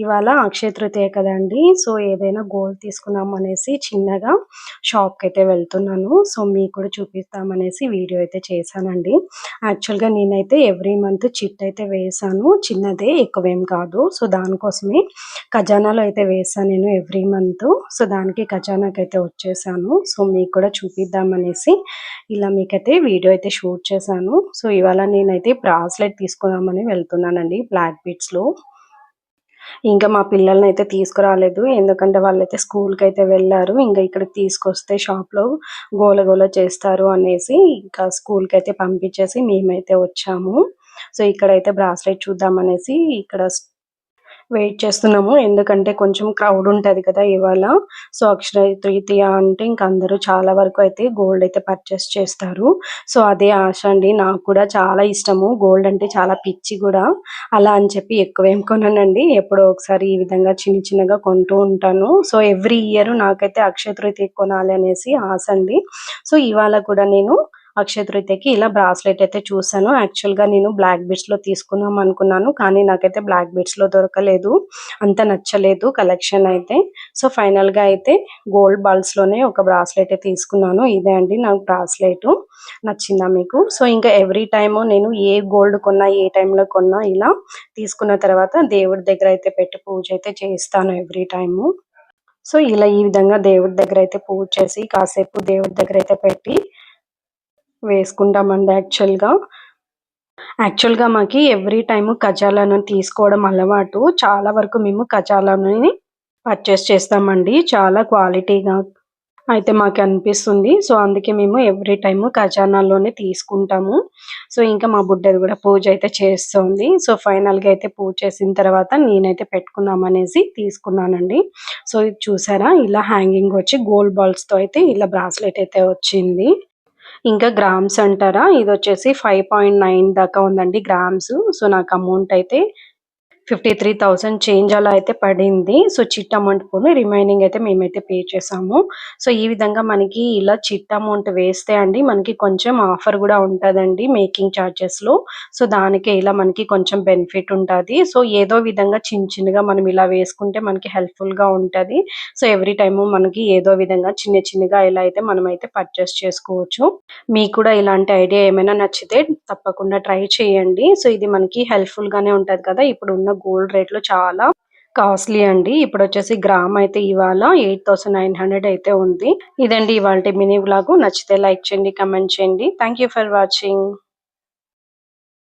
ఇవాళ అక్షయ తృతీయ కదండి. సో ఏదైనా గోల్డ్ తీసుకుందాం అనేసి చిన్నగా షాప్కి అయితే వెళ్తున్నాను. సో మీకు కూడా చూపిస్తామనేసి వీడియో అయితే చేశానండి. యాక్చువల్గా నేనైతే ఎవ్రీ మంత్ చిట్ అయితే వేసాను. చిన్నదే ఎక్కువేం కాదు. సో దానికోసమే ఖజానాలో అయితే వేసాను నేను ఎవ్రీ మంత్. సో దానికి ఖజానాకి అయితే వచ్చేసాను. సో మీకు కూడా చూపిద్దామనేసి ఇలా మీకైతే వీడియో అయితే షూట్ చేశాను. సో ఇవాళ నేనైతే బ్రాస్లెట్ తీసుకుందామని వెళ్తున్నానండి. బ్లాక్ బీట్స్లో ఇంకా మా పిల్లల్ని అయితే తీసుకురాలేదు. ఎందుకంటే వాళ్ళైతే స్కూల్కి అయితే వెళ్ళారు. ఇంకా ఇక్కడికి తీసుకొస్తే షాప్లో గోల గోల చేస్తారు అనేసి ఇంకా స్కూల్కి అయితే పంపించేసి మేమైతే వచ్చాము. సో ఇక్కడైతే బ్రాస్లెట్ చూద్దాం అనేసి ఇక్కడ వెయిట్ చేస్తున్నాము. ఎందుకంటే కొంచెం క్రౌడ్ ఉంటుంది కదా ఇవాళ. సో అక్షర తృతీయ అంటే ఇంక అందరూ చాలా వరకు అయితే గోల్డ్ అయితే పర్చేస్ చేస్తారు. సో అదే ఆశ అండి. నాకు కూడా చాలా ఇష్టము. గోల్డ్ అంటే చాలా పిచ్చి కూడా. అలా అని చెప్పి ఎక్కువ ఏం కొనండి ఎప్పుడో ఒకసారి ఈ విధంగా చిన్న చిన్నగా కొంటూ ఉంటాను. సో ఎవ్రీ ఇయర్ నాకైతే అక్షయ తృతీయ కొనాలి అనేసి ఆశ అండి. సో ఇవాళ కూడా నేను అక్షయ తృతీయకి ఇలా బ్రాస్లెట్ అయితే చూసాను యాక్చువల్గా నేను బ్లాక్ బీట్స్లో తీసుకుందాం అనుకున్నాను కానీ నాకైతే బ్లాక్ బీట్స్లో దొరకలేదు. అంత నచ్చలేదు కలెక్షన్ అయితే. సో ఫైనల్గా అయితే గోల్డ్ బాల్స్లోనే ఒక బ్రాస్లెట్ తీసుకున్నాను. ఇదే అండి నాకు బ్రాస్లెట్ నచ్చిందా మీకు? సో ఇంకా ఎవ్రీ టైము నేను ఏ గోల్డ్ కొన్నా ఏ టైంలో కొన్నా ఇలా తీసుకున్న తర్వాత దేవుడి దగ్గర అయితే పెట్టి పూజ అయితే చేస్తాను ఎవ్రీ టైము సో ఇలా ఈ విధంగా దేవుడి దగ్గర అయితే పూజ చేసి కాసేపు దేవుడి దగ్గర అయితే పెట్టి వేసుకుంటామండి యాక్చువల్గా. యాక్చువల్గా మాకు ఎవ్రీ టైమ్ కజాలను తీసుకోవడం అలవాటు. చాలా వరకు మేము కజాలని పర్చేస్ చేస్తామండి. చాలా క్వాలిటీగా అయితే మాకు అనిపిస్తుంది. సో అందుకే మేము ఎవ్రీ టైము ఖజానాలోనే తీసుకుంటాము. సో ఇంకా మా బుడ్డది కూడా పూజ అయితే చేస్తుంది. సో ఫైనల్గా అయితే పూజ చేసిన తర్వాత నేనైతే పెట్టుకుందాం అనేసి తీసుకున్నానండి. సో ఇది చూసారా? ఇలా హ్యాంగింగ్ వచ్చి గోల్డ్ బాల్స్తో అయితే ఇలా బ్రాస్లెట్ అయితే వచ్చింది. ఇంకా గ్రామ్స్ అంటారా? ఇది వచ్చేసి ఫైవ్ పాయింట్ నైన్ దాకా ఉందండి గ్రామ్స్. సో నాకు అమౌంట్ అయితే ఫిఫ్టీ త్రీ థౌసండ్ చేంజ్ అలా అయితే పడింది. సో చిట్ అమౌంట్ పోను రిమైనింగ్ అయితే మేమైతే పే చేసాము. సో ఈ విధంగా మనకి ఇలా చిట్ అమౌంట్ వేస్తే అండి మనకి కొంచెం ఆఫర్ కూడా ఉంటుందండి మేకింగ్ ఛార్జెస్లో సో దానికే ఇలా మనకి కొంచెం బెనిఫిట్ ఉంటుంది. సో ఏదో విధంగా చిన్న చిన్నగా మనం ఇలా వేసుకుంటే మనకి హెల్ప్ఫుల్గా ఉంటుంది ఉంటది. సో ఎవ్రీ టైము మనకి ఏదో విధంగా చిన్న చిన్నగా ఇలా అయితే మనం అయితే పర్చేస్ చేసుకోవచ్చు. మీకు కూడా ఇలాంటి ఐడియా ఏమైనా నచ్చితే తప్పకుండా ట్రై చేయండి. సో ఇది మనకి హెల్ప్ఫుల్గానే గానే ఉంటది కదా. ఇప్పుడు ఉన్న గోల్డ్ రేట్లు చాలా కాస్ట్లీ అండి. ఇప్పుడు వచ్చేసి గ్రామ్ అయితే ఇవాళ ఎయిట్ థౌసండ్ నైన్ హండ్రెడ్ అయితే ఉంది. ఇదండి ఇవాళ మినీ బ్లాగ్ నచ్చితే లైక్ చేయండి కమెంట్ చేయండి. Thank you for watching.